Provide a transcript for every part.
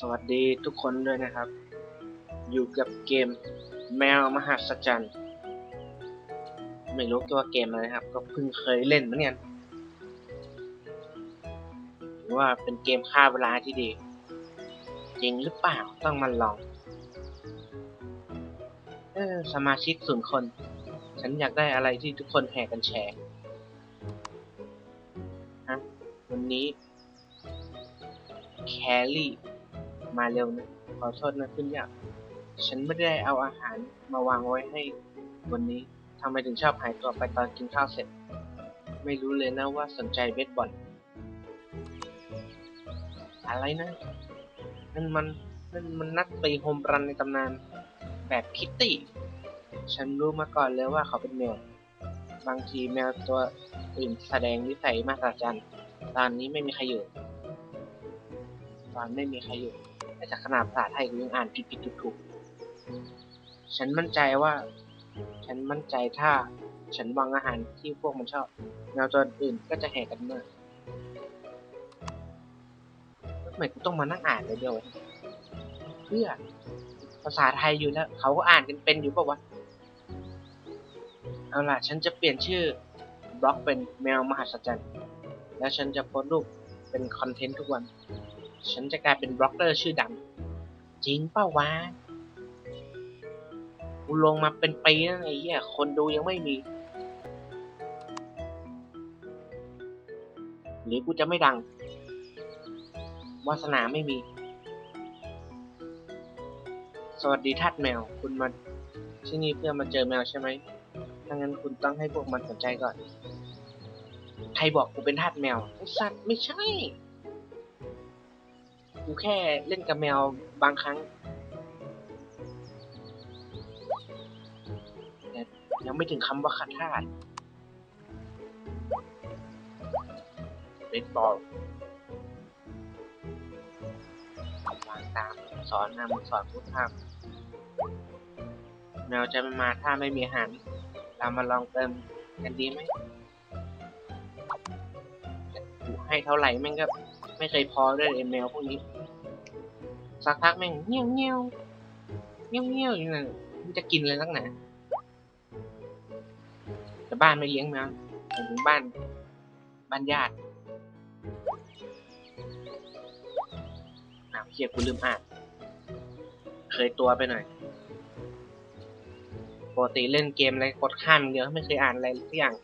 สวัสดีทุกคนด้วยนะครับ อยู่กับเกมแมวมหัศจรรย์ ไม่รู้ตัวาเกมอะไรนะครับ ก็เพิ่งเคยเล่นเหมือนกันหรือว่าเป็นเกมฆ่าเวลาที่ดี จริงหรือเปล่าต้องมาลองเออสมาชิกศูนย์คน ฉันอยากได้อะไรที่ทุกคนแห่กันแชร์ฮะวันนี้แคลรี่ มาเร็วนะ ขอโทษนะคุณอยาก ฉันไม่ได้เอาอาหารมาวางไว้ให้วันนี้ทำไมถึงชอบหายตัวไปตอนกินข้าวเสร็จ ไม่รู้เลยนะว่าสนใจเบสบอล อะไรนะ นั่นมัน นั่นมันนักตีโฮมรันในตำนาน แบบคิตตี้ ฉันรู้มาก่อนเลยว่าเขาเป็นแมว บางทีแมวตัวอื่นแสดงนิสัยมหัศจรรย์ตอนนี้ไม่มีใครอยู่ ตอนไม่มีใครอยู่ แต่จากขนาดภาษาไทยกูยังอ่านผิดผิดถูกถูกฉันมั่นใจว่า ฉันมั่นใจถ้า ฉันวางอาหารที่พวกมันชอบแมวตัวอื่นก็จะแห่กันมื่อทำไมกูต้องมานั่งอ่านเลยเดียวเพื่อภาษาไทยอยู่แล้ว เขาก็อ่านกันเป็นอยู่ปะวะ เอาล่ะ ฉันจะเปลี่ยนชื่อบล็อกเป็นแมวมหัศจรรย์ แล้วฉันจะโพสต์รูปเป็นคอนเทนต์ทุกวัน ฉันจะกลายเป็นบล็อกเกอร์ชื่อดัง จริงเปล่าวะกูลงมาเป็นปีแล้วไอ้เหี้ยคนดูยังไม่มี หรือกูจะไม่ดัง วาสนาไม่มี สวัสดีทาสแมว คุณมาที่นี่เพื่อมาเจอแมวใช่ไหมถ้างั้นคุณต้องให้พวกมันสนใจก่อน ใครบอกกูเป็นทาสแมวไอ้สัตว์ไม่ใช่ กูแค่เล่นกับแมวบางครั้ง แต่ยังไม่ถึงคำว่าขัดทาเบสบอลวางตาม สอนนำสอนพูดภาพแมวจะไม่มาถ้าไม่มีอาหาร เรามาลองเติมกันดีไหมให้เท่าไหร่แม่งก็ไม่เคยพอด้วยแมวพวกนี้ สักพักแม่งเงี้ยวเงี้ยวเงี้ยวเงี้ยวอย่างนั้นมันจะกินอะไรนักหนาแต่บ้านไม่เลี้ยงแมวหมถึงบ้าน บ้านญาติอ้าวเฮียกูลืมอ่านเคยตัวไปหน่อยปกติเล่นเกมอะไรกดข้ามอย่างเดียวไม่เคยอ่านอะไรสักอย่าง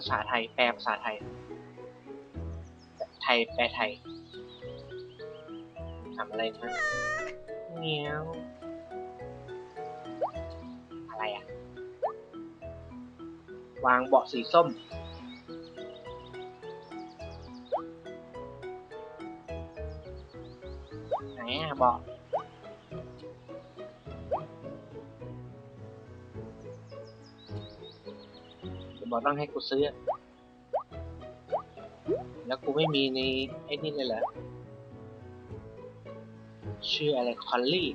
ภาษาไทย แปลภาษาไทย ไทยแปลไทยทำอะไรนะเงี้ยวอะไรอะวางเบาะสีส้ม ไหนอะเบาะ บอกต้องให้กูซื้อ แล้วกูไม่มีในไอ้นี่เลยเหรอชื่ออะไรคอลลี่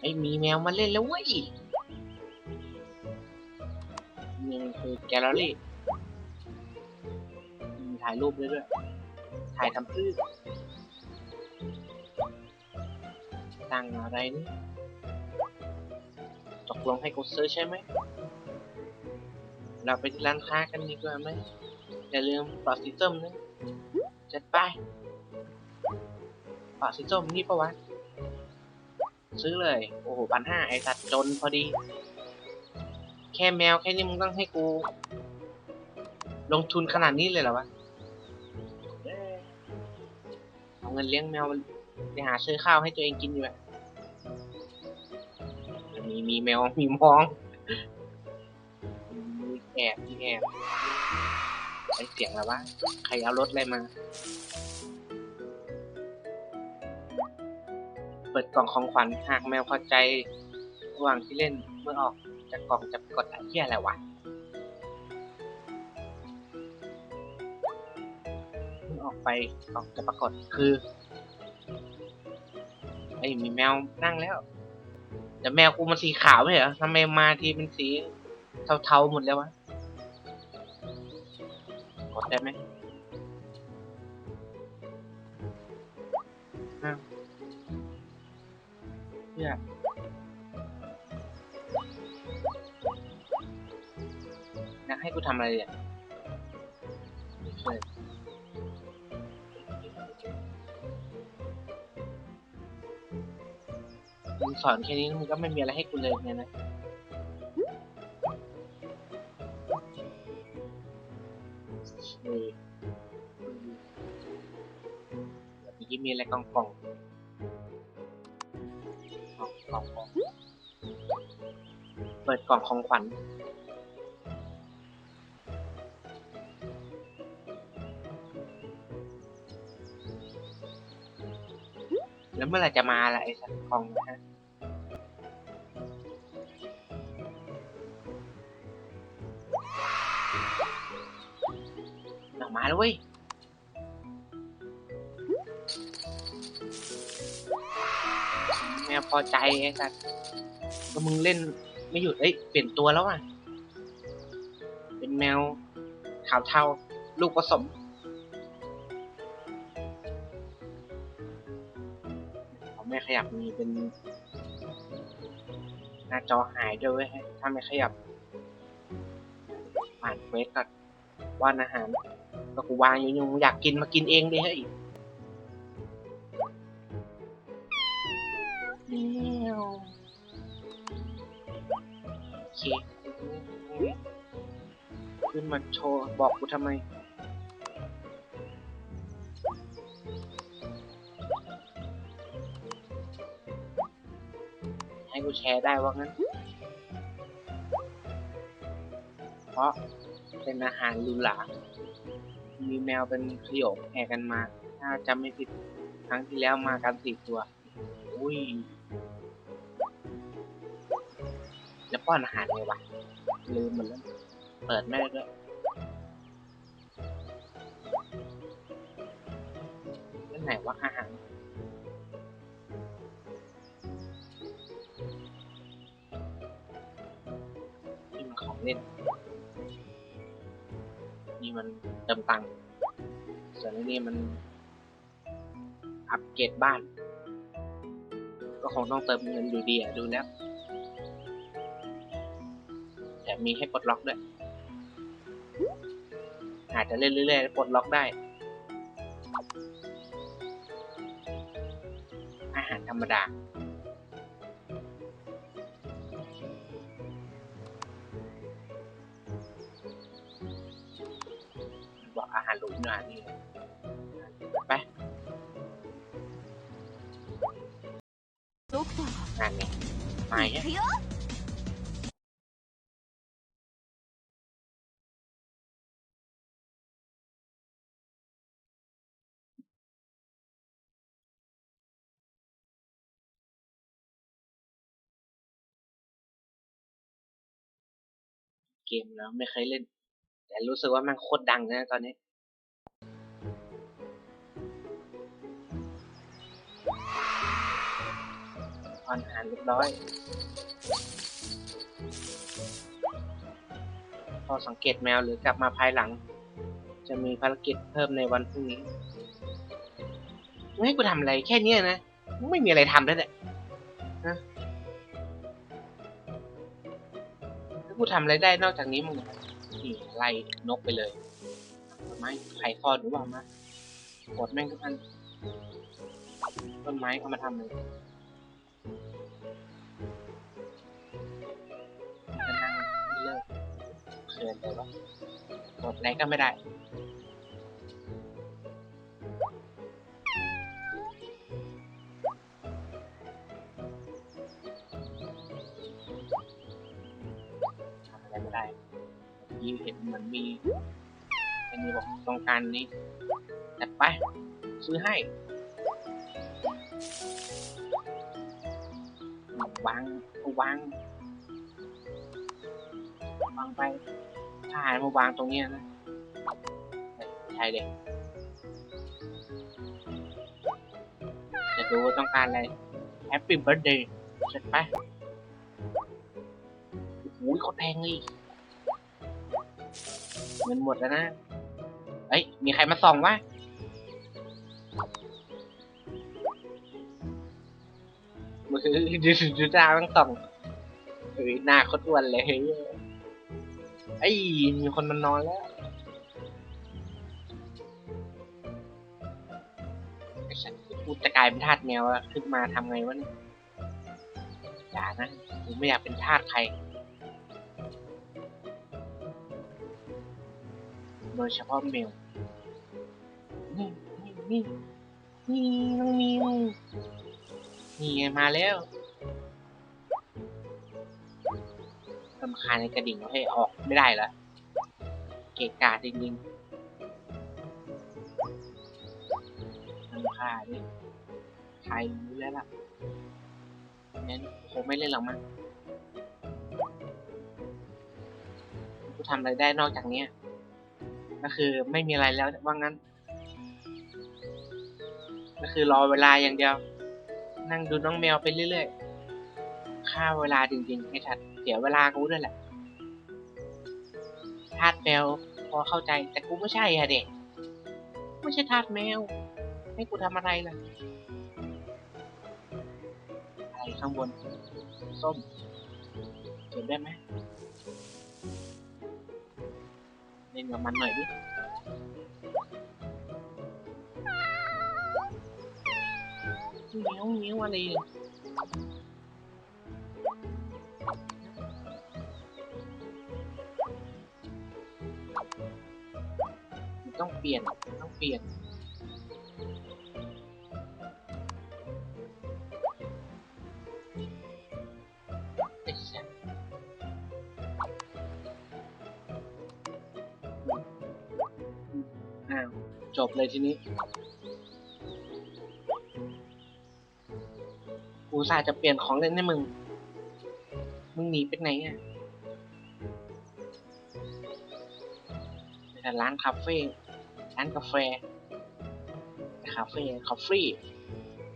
ไอ้มีแมวมาเล่นแล้วเว้ยนี่คือแกลเลอรี่มีถ่ายรูปด้วยด้วย ถ่ายทำพืชตั้งอะไรนี่ ตกลงให้กูซื้อใช่ไหม เราไปที่ร้านค้ากันดีกว่าไหม อย่าลืมปลอดสีส้มนะ จัดไปปลอดสีส้มนี่ปะวะ ซื้อเลย โอ้โหพันห้าไอสัตว์จนพอดี แค่แมวแค่นี้มึงต้องให้กู ลงทุนขนาดนี้เลยเหรอวะ เอ้ยเอาเงินเลี้ยงแมวไปหาซื้อข้าวให้ตัวเองกินอยู่อะ มีมีแมวมีมองมีแอบมีแอบไอเสียงแล้ววะใครเอารถอะไรมา เปิดกล่องของขวัญหากแมวพอใจระหว่างที่เล่นเมื่อออกจากกล่องจะกดอะไรเหี้ยอะไรวะเมื่อออกไปกล่องจะปรากฏคือไอ้มีแมวนั่งแล้ว แต่แมวกูมันสีขาวไม่เหรอทำไมมาทีเป็นสีเทาๆหมดแล้ววะกดได้ไหมอ้าวเพื่ออยากให้กูทำอะไรเนี่ย มึงสอนแค่นี้มึงก็ไม่มีอะไรให้กูเลยเนี่ยนะเออเมื่อกี้มีอะไรกล่องกล่องกล่องกล่องเปิดกล่องของขวัญแล้วเมื่อไรจะมาล่ะไอ้สัตว์กล่องนะฮะ มาแล้วเว้ยแมวพอใจไอ้สัตว์ก็มึงเล่นไม่หยุดเอ้ยเปลี่ยนตัวแล้วอะ เป็นแมวขาวเทาลูกผสมเขาไม่ขยับมีเป็น หน้าจอหายด้วยเว้ยถ้าไม่ขยับผ่านเควสก่อน ว่านอาหารก็กูวางอยู่ยังอยากกินมากินเองดิเฮ้ยเมียวโอเคขึ้นมาโชว์บอกกูทำไมให้กูแชร์ได้ว่างั้น เพราะ เป็นอาหารหรูหรามีแมวเป็นขยงแห่กันมา ถ้าจำไม่ผิดครั้งที่แล้วมากันสี่ตัว อุ้ยแล้วป้อนอาหารไงวะ ลืมหมันแล้ว เปิดไม่ได้ด้วยแล้วไหนวะอาหารนี่มันของเล่น นี่มันเติมตังค์ส่วนนี้มันอัปเกรดบ้าน ก็คงต้องเติมเงินอยู่ดีอะดูแล้วแต่มีให้ปลดล็อกด้วยอาจจะเล่นเรื่อยๆปลดล็อกได้ อาหารธรรมดา อาหารหลุมหน่อยนี่ไปนั่นนี่มาเยเกมแล้วไม่เคยเล่น แต่รู้สึกว่ามันโคตรดังนะตอนนี้ออนอาหารเรียบร้อย พอสังเกตแมวหรือกลับมาภายหลัง จะมีภารกิจเพิ่มในวันพรุ่งนี้มึงให้กูทำอะไรแค่เนี้ยนะ ไม่มีอะไรทำแล้วแหละนะถ้ากูทำอะไรได้นอกจากนี้มึง นี่ไล่นกไปเลยต้นไม้ไข่ทอดหรือเปล่ามากดแม่งทุกอันต้นไม้เอามาทำเลยจะนั่งเลิกเขินเลยวะกดอะไรก็ไม่ได้ไม่ได้ ยีเห็นเหมือนมีอ้นี่บอกต้องการนี้จัดไป ซื้อให้ วางวาง วางไปถ้าหายมาวางตรงเนี้ยนะใช่เลยจะดูว่าต้องการอะไร Happy Birthday เสร็จไปยโคตรแพงเลย เงินหมดแล้วนะเอ้ย มีใครมาส่องวะมือดูดูดูหน้าต้องส่องเฮ้ยหน้าโคตรอ้วนเลยเฮ้ยไอ้มีคนมานอนแล้วไอ้ฉันกูจะกลายเป็นทาสแมวขึ้นมาทำไงวะเนี่ยอย่านะกูไม่อยากเป็นทาสใคร โดยเฉพาะแมวนี่นี่นี่นี่น้องมิวนี่ไงมาแล้วลำคาในกระดิ่งให้ออกไม่ได้แล้วเกะกาจริงๆลำคาดิใครรู้แล้วล่ะงั้นคงไม่เล่นหรอกมั้งกูทำอะไรได้นอกจากเนี้ย ก็คือไม่มีอะไรแล้วว่างั้น ก็คือรอเวลาอย่างเดียว นั่งดูน้องแมวไปเรื่อยๆฆ่าเวลาจริงๆให้ทัดเสียเวลากูด้วยแหละทาสแมวพอเข้าใจแต่กูไม่ใช่อะเด็กไม่ใช่ทาสแมว ให้กูทำอะไรล่ะอะไรข้างบนส้มเก็บได้ไหม เล่นกับมันหน่อยดิเงี้ยวเงี้ยวอะไรต้องเปลี่ยนต้องเปลี่ยน เลยทีนี้กูสาจะเปลี่ยนของเล่นให้มึง มึงหนีไปไหนอะแต่ร้านคาเฟ่ ร้านกาแฟคาเฟ่คอฟฟี่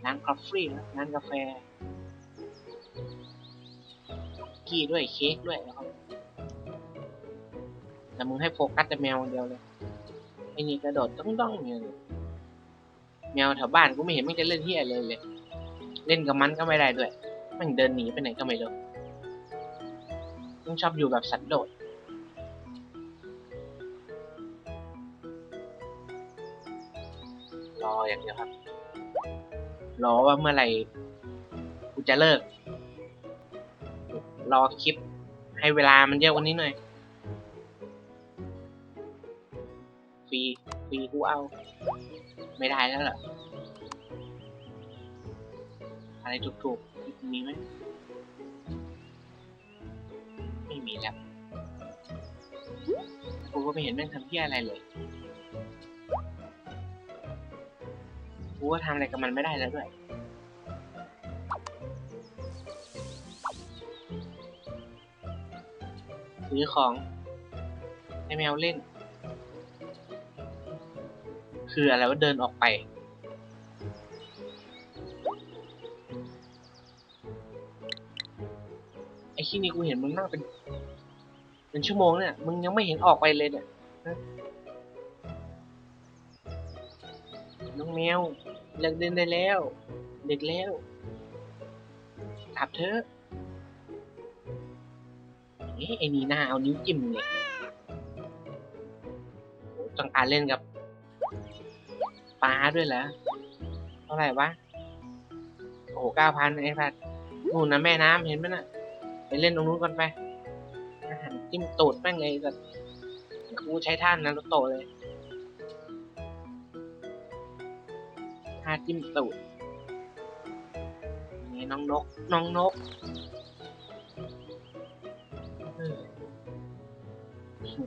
ร้านคอฟฟี่ร้านกาแฟ กี้ด้วยเค้กด้วยนะครับแต่มึงให้โฟกัสแต่แมวอย่างเดียวเลย อ้นี่กระโดดต้องต้องๆเนี่ยแมวแถวบ้านกูไม่เห็นมันจะเล่นที่อะไรเลยเลย เล่นกับมันก็ไม่ได้ด้วย มันเดินหนีไปไหนก็ไม่รู้ต้องชอบอยู่แบบสันโดษรออย่างเดียวครับ รอว่าเมื่อไหร่กูจะเลิก รอคลิปให้เวลามันเยอะกว่านี้หน่อย ฟรีฟรีกูเอา ไม่ได้แล้วเหรออะไรถูกๆมีไหมไม่มีแล้วกูก็ไม่เห็นแม่งทำเพี้ยอะไรเลยกูก็ทำอะไรกับมันไม่ได้แล้วด้วยซื้อของให้แมวเล่น คืออะไรว่าเดินออกไป ไอ้ที่นี่กูเห็นมึงนั่งเป็นเป็นชั่วโมงเนี่ย มึงยังไม่เห็นออกไปเลยเนี่ยฮะน้องแมวเลิกเดินได้แล้ว เด็กแล้วกลับเถอะเอ๊ะไอ้นี่หน้าเอานิ้วจิ้มเลยโอ้ต้องการเล่นกับ ปลาด้วยเหรอเท่าไหร่วะโอ้โหเก้าพันไอ้พัดนู่นนะแม่น้ำเห็นไหมน่ะ ไปเล่นตรงนู้นกันไปอาหารจิ้มตูดแม่งเลยแต่กูใช้ท่านนะรถโตเลยท่าจิ้มตูดนี่น้องนก น้องนก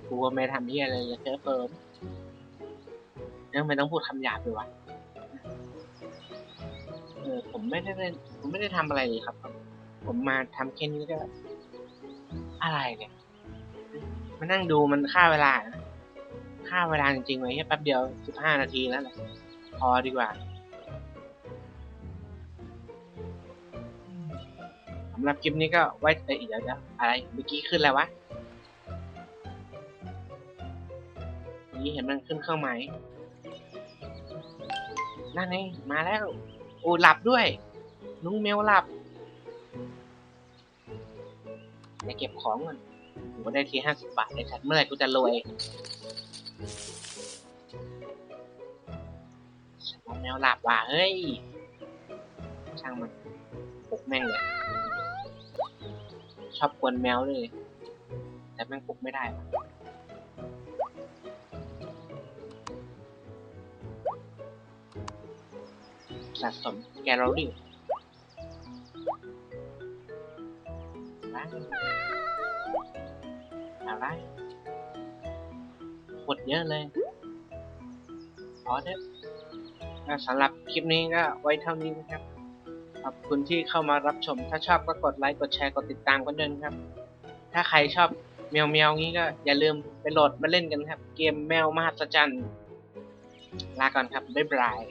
กูก็ไม่ทำเฮียอะไรเลยเจอเฟิร์ม ยังไม่ต้องพูดคำหยาบเลยวะเออผมไม่ได้เล่นผมไม่ได้ทำอะไรเลยครับ ผมมาทำแค่นี้ก็ อะไรเนี่ยมานั่งดูมันฆ่าเวลานะฆ่าเวลาจริงๆเลยแค่แป๊บเดียวสิบห้านาทีแล้วแหละพอดีกว่าอืมำหรับคลิปนี้ก็ไว้เอ้ยเดี๋ยวเดี๋ยวอะไรเมื่อกี้ขึ้นแล้ววะเมื่อกี้เห็นมันขึ้นเครื่องหมาย นั่นไงมาแล้ว โอ้หลับด้วย นุ้งเมลหลับไปเก็บของก่อนโหได้ทีห้าสิบบาทเลยชัดเมื่อไหร่กูจะรวยน้งแมวหลับว่ะเฮ้ย ช่างมันปลุกแม่งเลย ชอบกวนแมวเลย แต่แม่งปลุกไม่ได้ สะสมแกลเลอรี่อะไรหมดเยอะเลยพอเถอะสำหรับคลิปนี้ก็ไว้เท่านี้นะครับ ขอบคุณที่เข้ามารับชม ถ้าชอบก็กดไลค์ กดแชร์ กดติดตามกันด้วยนะครับ ถ้าใครชอบแมวแมวงี้ก็อย่าลืมไปโหลดมาเล่นกันครับ เกมแมวมหัศจรรย์ ลาก่อนครับ บ๊ายบาย